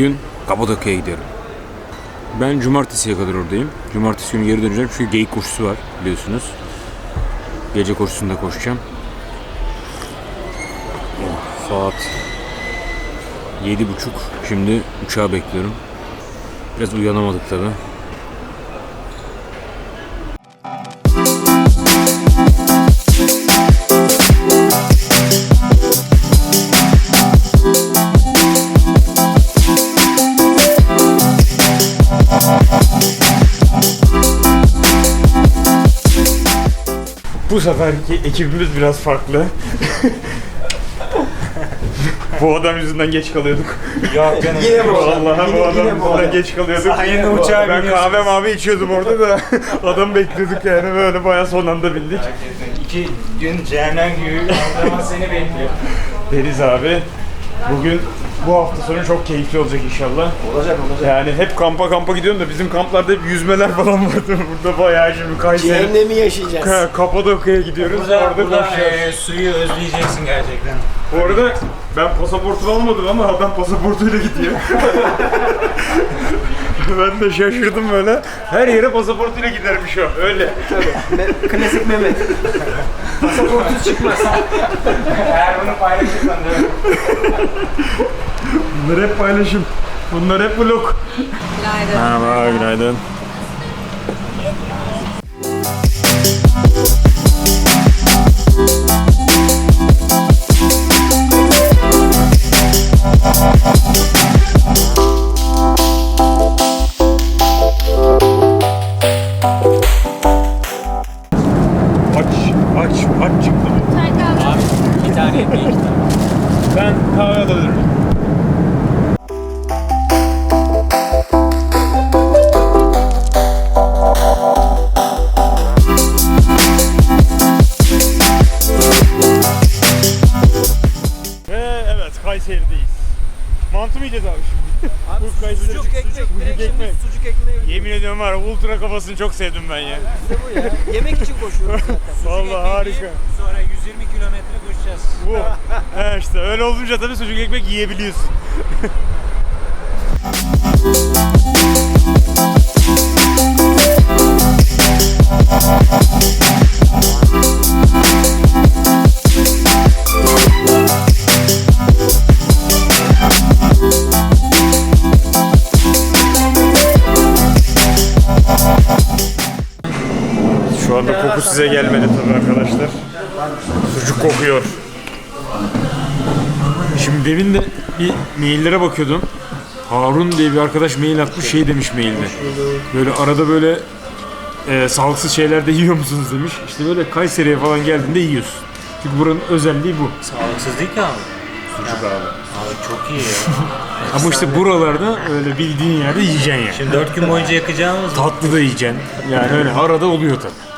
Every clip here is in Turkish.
Bugün Kapadokya'ya gidiyorum. Ben cumartesiye kadar oradayım. Cumartesi günü geri döneceğim çünkü geyik koşusu var biliyorsunuz. Gece koşusunda koşacağım. Oh, saat yedi buçuk. Şimdi uçağı bekliyorum. Biraz uyanamadık tabi. Bu seferki ekibimiz biraz farklı. bu adam yüzünden geç kalıyorduk. Yok canım. Yine bu adam. Vallahi bu adam yüzünden geç kalıyorduk. Sayende uçağa ben kahve mavi içiyordum orada da adam bekliyorduk yani böyle bayağı son anda bindik. İki gün cehennem gibi seni bekliyor. Deniz abi bugün bu hafta sonu çok keyifli olacak inşallah. Olacak olacak. Yani hep kampa kampa gidiyorum da bizim kamplarda hep yüzmeler falan vardı. Burada bayağı şimdi Kayseri, Cehennemi yaşayacağız. Ka- Kapadokya'ya gidiyoruz. Burada, orada burada koşacağız. e, suyu özleyeceksin gerçekten. Bu arada ben pasaportumu almadım ama adam pasaportuyla gidiyor. ben de şaşırdım böyle. Her yere pasaportuyla gidermiş o. Öyle. Tabii. Me- Klasik Mehmet. Pasaportu çıkmaz. Eğer bunu paylaşırsan değil mi? Bunlar hep paylaşım. Bunlar hep vlog. Günaydın. Merhaba, günaydın. Mantı mı yiyeceğiz abi şimdi? Abi Bu Kayseri- Sucuk ekmek. Sucuk Direkt ekmek. şimdi sucuk ekmeği. Yemin ediyorum var ya, ultra kafasını çok sevdim ben ya. Bu ya. Yemek için koşuyoruz zaten. Vallahi harika. Sonra 120 kilometre koşacağız. Bu. He işte öyle olunca tabii sucuk ekmek yiyebiliyorsun. Koku size gelmedi tabii arkadaşlar. Sucuk kokuyor. Şimdi demin de bir maillere bakıyordum. Harun diye bir arkadaş mail atmış şey demiş mailde. Böyle arada böyle e, sağlıksız şeyler de yiyor musunuz demiş. İşte böyle Kayseri'ye falan geldiğinde yiyorsun. Çünkü buranın özelliği bu. Sağlıksız değil ki abi. Sucuk abi. Abi çok iyi ya. Ama işte buralarda öyle bildiğin yerde yiyeceksin yani. Şimdi 4 gün boyunca yakacağımız Tatlı da yiyeceksin. Yani öyle arada oluyor tabii.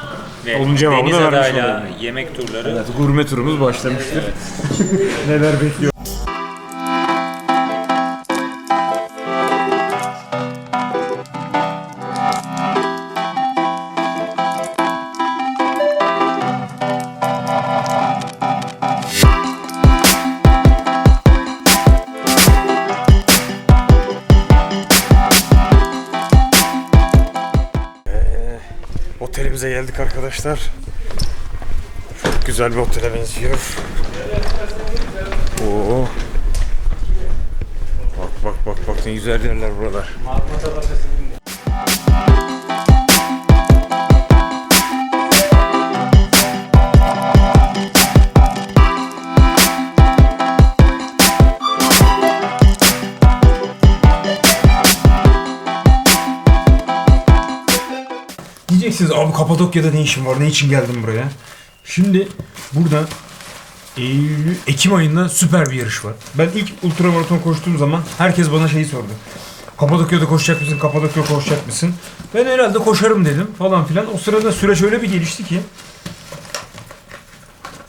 Ve Onun cevabını deniz vermiş adayla yemek turları. Evet, gurme turumuz başlamıştır. Neler bekliyor? Otelimize geldik arkadaşlar. Çok güzel bir otele benziyor. Oo. Bak bak bak bak ne güzel yerler buralar. Kapadokya'da ne işin var? Ne için geldim buraya? Şimdi burada Eylül, Ekim ayında süper bir yarış var. Ben ilk ultramaraton koştuğum zaman herkes bana şeyi sordu. Kapadokya'da koşacak mısın? Kapadokya'da koşacak mısın? Ben herhalde koşarım dedim falan filan. O sırada süreç öyle bir gelişti ki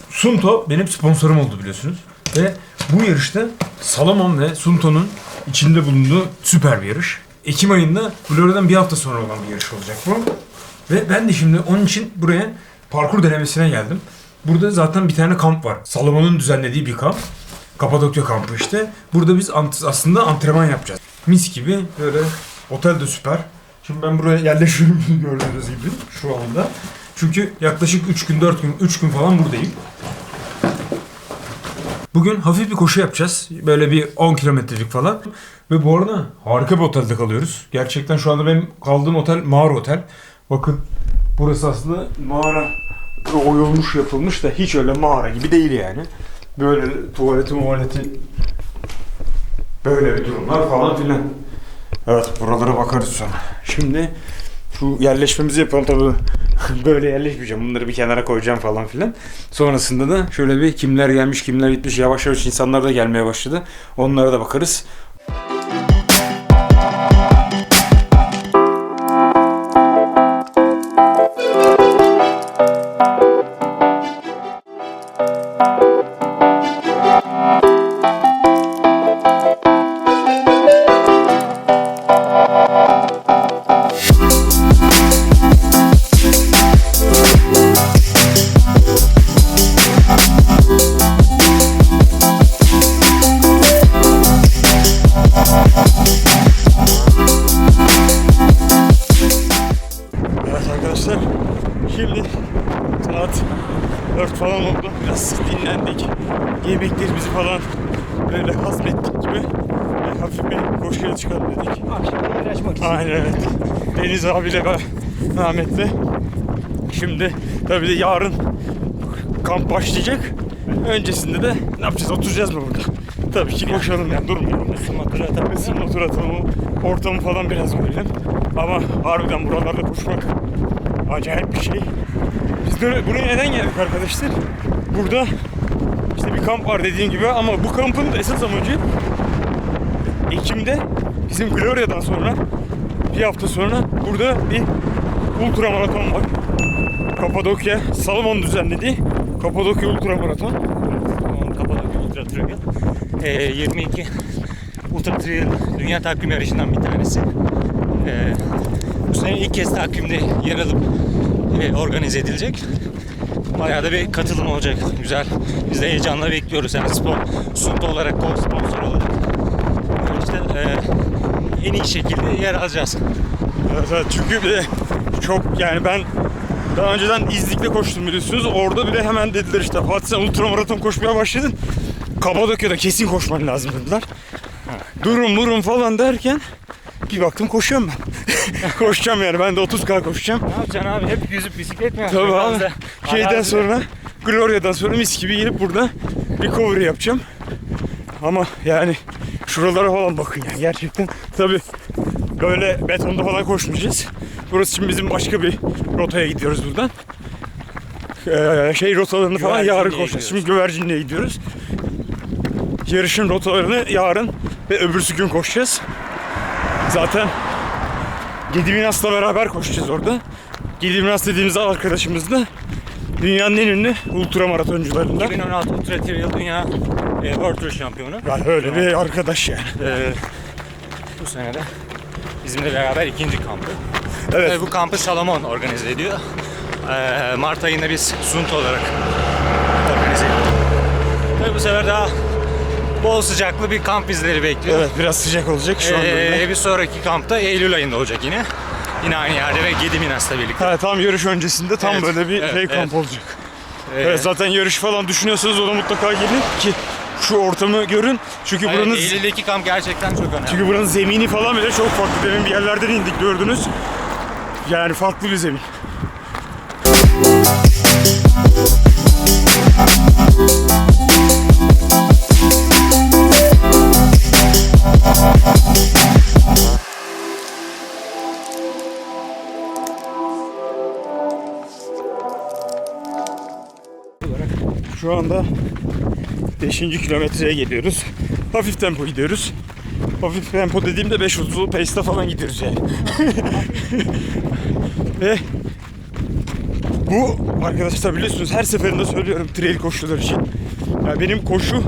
Sunto benim sponsorum oldu biliyorsunuz. Ve bu yarışta Salomon ve Sunto'nun içinde bulunduğu süper bir yarış. Ekim ayında Florida'dan bir hafta sonra olan bir yarış olacak bu. Ve ben de şimdi onun için buraya parkur denemesine geldim. Burada zaten bir tane kamp var. Salomon'un düzenlediği bir kamp. Kapadokya kampı işte. Burada biz ant- aslında antrenman yapacağız. Mis gibi böyle otel de süper. Şimdi ben buraya yerleşiyorum gördüğünüz gibi şu anda. Çünkü yaklaşık 3 gün 4 gün 3 gün falan buradayım. Bugün hafif bir koşu yapacağız. Böyle bir 10 kilometrelik falan. Ve bu arada harika bir otelde kalıyoruz. Gerçekten şu anda benim kaldığım otel mağara otel. Bakın burası aslında mağara oyulmuş yapılmış da hiç öyle mağara gibi değil yani. Böyle tuvaleti muvaleti böyle bir durumlar falan filan. Evet buralara bakarız sonra. Şimdi şu yerleşmemizi yapalım tabii. Böyle yerleşmeyeceğim. Bunları bir kenara koyacağım falan filan. Sonrasında da şöyle bir kimler gelmiş kimler gitmiş yavaş yavaş insanlar da gelmeye başladı. Onlara da bakarız. Böyle hazmettik gibi e, hafif bir koşuya çıkalım dedik. Akşam açmak için. Aynen evet. Deniz abiyle ben Ahmet'le. Şimdi tabii de yarın kamp başlayacak. Öncesinde de ne yapacağız? Oturacağız mı burada? Tabii ki koşalım yani durmayalım. Isınma turu atalım. Isınma turu atalım. Ortamı falan biraz görelim. Ama harbiden buralarda koşmak acayip bir şey. Biz de buraya neden geldik arkadaşlar? Burada işte bir kamp var dediğim gibi ama bu kampın esas amacı Ekim'de bizim Gloria'dan sonra bir hafta sonra burada bir ultra maraton var. Kapadokya, Salomon düzenlediği Kapadokya ultra maraton. Kapadokya Ultra Trail. Ee, 22 Ultra Trail dünya takvim yarışından bir tanesi. Ee, bu sene ilk kez takvimde yer alıp e, organize edilecek. Bayağı da bir katılım olacak. Güzel. Biz de heyecanla bekliyoruz. Yani spor, sunta olarak, kol sponsor olarak. İşte e, en iyi şekilde yer alacağız. Evet, çünkü bir çok yani ben daha önceden İznik'te koştum biliyorsunuz. Orada bile hemen dediler işte Fatih sen ultra maraton koşmaya başladın. Kapadokya'da kesin koşman lazım dediler. Durum durum falan derken bir baktım koşuyorum ben. Koşacağım yani ben de 30K koşacağım. Ne yapacaksın abi? Hep yüzüp bisiklet mi Tabii yapacaksın? abi. Bize Şeyden arazide- sonra Gloria'dan sonra mis gibi gelip burada recovery yapacağım. Ama yani şuralara falan bakın yani gerçekten. Tabii böyle betonda falan koşmayacağız. Burası için bizim başka bir rotaya gidiyoruz buradan. Ee, şey rotalarını falan yarın koşacağız. Şimdi güvercinliğe gidiyoruz. Yarışın rotalarını yarın ve öbürsü gün koşacağız. Zaten Gediminas'la beraber koşacağız orada. Gediminas dediğimiz arkadaşımız da dünyanın en ünlü ultra maratoncularından. 2016 Ultra Trail Dünya e, World Tour şampiyonu. Yani öyle bir arkadaş yani. Ee, bu sene de bizimle beraber ikinci kampı. Evet. Tabii bu kampı Salomon organize ediyor. Ee, Mart ayında biz Sunt olarak organize ediyoruz. Tabii bu sefer daha bol sıcaklı bir kamp bizleri bekliyor. Evet biraz sıcak olacak şu anda. Ee, bir sonraki kampta Eylül ayında olacak yine. Yine aynı yerde ve Gediminas'la birlikte. Ha, tam yarış öncesinde tam Evet, böyle bir evet, şey kamp evet. olacak. Ee, Evet, zaten yarış falan düşünüyorsanız ona mutlaka gelin ki şu ortamı görün. Çünkü evet, buranın Eylül'deki kamp gerçekten çok önemli. çünkü buranın zemini falan bile çok farklı. Demin bir yerlerden indik gördünüz. Yani farklı bir zemin. Şu anda 5. kilometreye geliyoruz. Hafif tempo gidiyoruz. Hafif tempo dediğimde 5.30'lu pace'te falan gidiyoruz yani. Ve bu arkadaşlar biliyorsunuz her seferinde söylüyorum trail koşular için. Yani benim koşu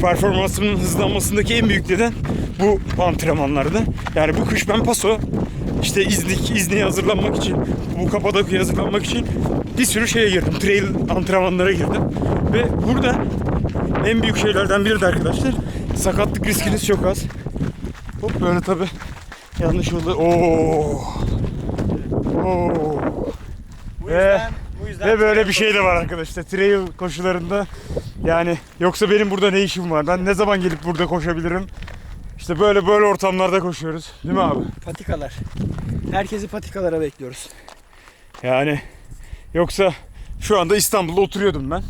performansımın hızlanmasındaki en büyük neden bu antrenmanlarda. Yani bu kış ben paso işte İznik, İznik'e hazırlanmak için, bu Kapadokya'ya hazırlanmak için bir sürü şeye girdim. Trail antrenmanlara girdim. Ve burada en büyük şeylerden biri de arkadaşlar. Sakatlık riskiniz çok az. Hop böyle tabi yanlış oldu. Oo. Oo. Bu Ve- yüzden, bu yüzden Ve böyle bir şey de var arkadaşlar. Trail koşularında yani yoksa benim burada ne işim var? Ben ne zaman gelip burada koşabilirim? İşte böyle böyle ortamlarda koşuyoruz. Değil mi abi? Patikalar. Herkesi patikalara bekliyoruz. Yani yoksa şu anda İstanbul'da oturuyordum ben.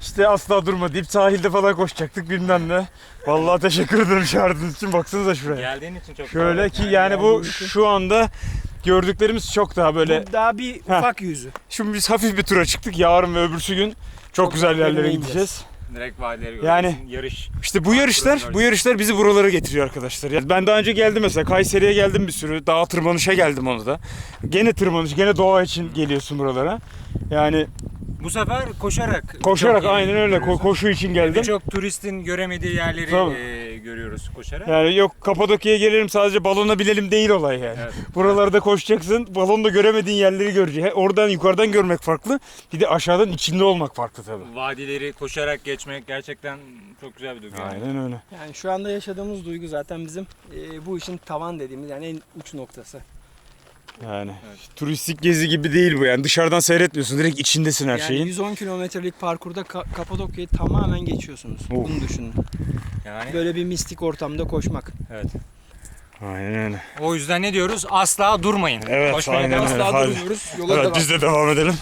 İşte asla durma deyip sahilde falan koşacaktık bilmem ne. Vallahi teşekkür ederim çağırdığınız için. Baksanıza şuraya. Geldiğin için çok Şöyle ki yani bu şu anda gördüklerimiz çok daha böyle. Bu daha bir Ha. ufak yüzü. Şimdi biz hafif bir tura çıktık. Yarın ve öbürsü gün çok güzel yerlere yerlere gideceğiz. Direkt vadileri Yani- yarış. İşte bu yarışlar, bu yarışlar bizi buralara getiriyor arkadaşlar. Yani ben daha önce geldim mesela Kayseri'ye geldim bir sürü. Dağa tırmanışa geldim onu da. Gene tırmanış, gene doğa için geliyorsun buralara. Yani Bu sefer koşarak. koşarak birçok aynen öyle ko- koşu için geldim. Birçok turistin göremediği yerleri Tabii. e, görüyoruz koşarak. Yani yok Kapadokya'ya gelelim sadece balona binelim değil olay yani. Evet. Buralarda koşacaksın, balonda göremediğin yerleri göreceksin. Oradan yukarıdan görmek farklı. Bir de aşağıdan içinde olmak farklı tabii. Vadileri koşarak geçmek gerçekten çok güzel bir duygu. yani. Aynen öyle. Yani şu anda yaşadığımız duygu zaten bizim e, bu işin tavan dediğimiz yani en uç noktası. Yani turistik gezi gibi değil bu yani. Dışarıdan seyretmiyorsun. Direkt içindesin her yani şeyin. 110 kilometrelik parkurda Ka- Kapadokya'yı tamamen geçiyorsunuz. Of. Bunu düşünün. Yani Böyle bir mistik ortamda koşmak. evet. Aynen öyle. O yüzden ne diyoruz? Asla durmayın. Evet, Koşmaya aynen devam. öyle. Asla hadi. durmuyoruz. Yola Evet devam. biz de devam edelim.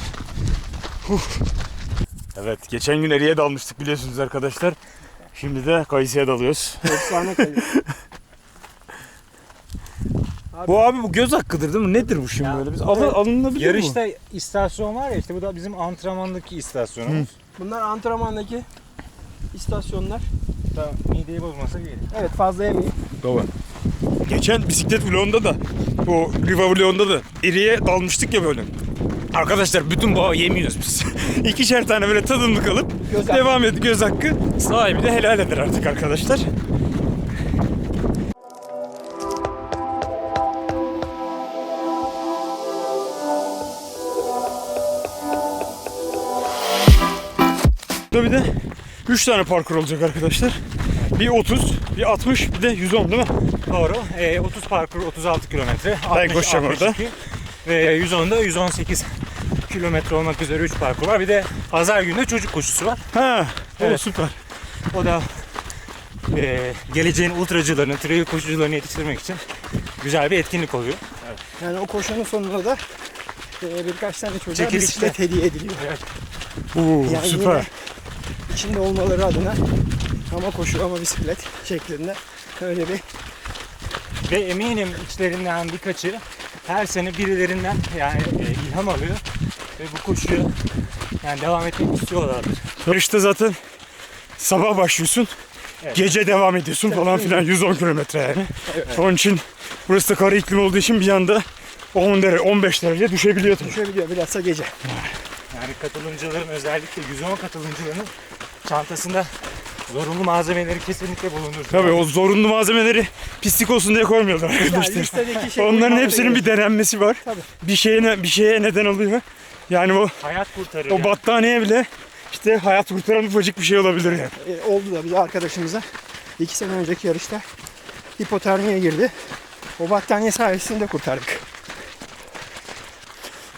Uf. Evet geçen gün Eri'ye dalmıştık biliyorsunuz arkadaşlar. Şimdi de Kayısı'ya dalıyoruz. Efsane kayıyor. Bu abi bu göz hakkıdır değil mi? Nedir bu şimdi Ya, böyle? Biz alın, alınabilir mi? Yarışta istasyon var ya işte bu da bizim antrenmandaki istasyonumuz. Bunlar antrenmandaki istasyonlar. Da mideyi bozmasa iyi. Evet fazla yemeyin. Baba. Geçen bisiklet vlogunda da o Riva vlogunda da Eri'ye dalmıştık ya böyle. Arkadaşlar bütün bağı yemiyoruz biz. İkişer tane böyle tadımlık alıp Göz hakkı. devam et göz hakkı. Sahibi de helal eder artık arkadaşlar. Burada bir de 3 tane parkur olacak arkadaşlar. Bir 30, bir 60, bir de 110 değil mi? Doğru. Ee, 30 parkur 36 kilometre. 60, koşacağım orada. 62 Ve 110'da 118 kilometre olmak üzere 3 parkur var. Bir de pazar günü çocuk koşusu var. Ha, o Evet. süper. O da e, geleceğin ultracılarını, trail koşucularını yetiştirmek için güzel bir etkinlik oluyor. Yani o koşunun sonunda da e, birkaç tane çocuğa Çekilişte. bisiklet hediye ediliyor. Oo, Yani süper. İçinde olmaları adına ama koşu ama bisiklet şeklinde öyle bir Ve eminim içlerinden birkaçı her sene birilerinden yani e, ilham alıyor. Ve bu koşuyu yani devam etmek istiyorlardır. Yarışta zaten sabah başlıyorsun. Evet. Gece devam ediyorsun falan filan 110 kilometre yani. Onun için burası da kara iklim olduğu için bir anda 10 derece 15 derece düşebiliyor tabii. düşebiliyor bilhassa gece. Yani katılımcıların özellikle 110 katılımcıların çantasında zorunlu malzemeleri kesinlikle bulunur. Tabii o zorunlu malzemeleri pislik olsun diye koymuyorlar arkadaşlar. şey Onların hepsinin bir denenmesi var. Tabii. Bir şeye bir şeye neden oluyor. Yani o hayat kurtarır. o yani. battaniye bile işte hayat kurtaran ufacık bir şey olabilir yani. E, oldu da bir arkadaşımıza iki sene önceki yarışta hipotermiye girdi. O battaniye sayesinde kurtardık.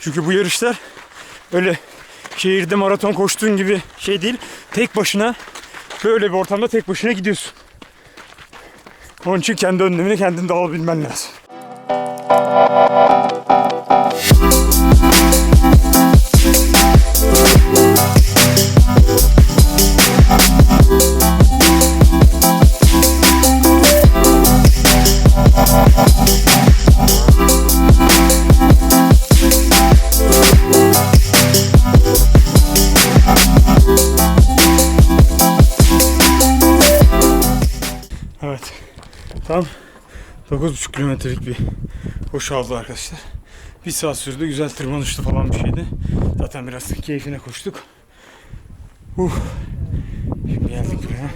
Çünkü bu yarışlar öyle şehirde maraton koştuğun gibi şey değil. Tek başına böyle bir ortamda tek başına gidiyorsun. Onun için kendi önlemini kendin de alabilmen lazım. 9,5 kilometrelik bir koşu aldı arkadaşlar. Bir saat sürdü. Güzel tırmanışlı falan bir şeydi. Zaten biraz keyfine koştuk. Uh. Şimdi geldik buraya.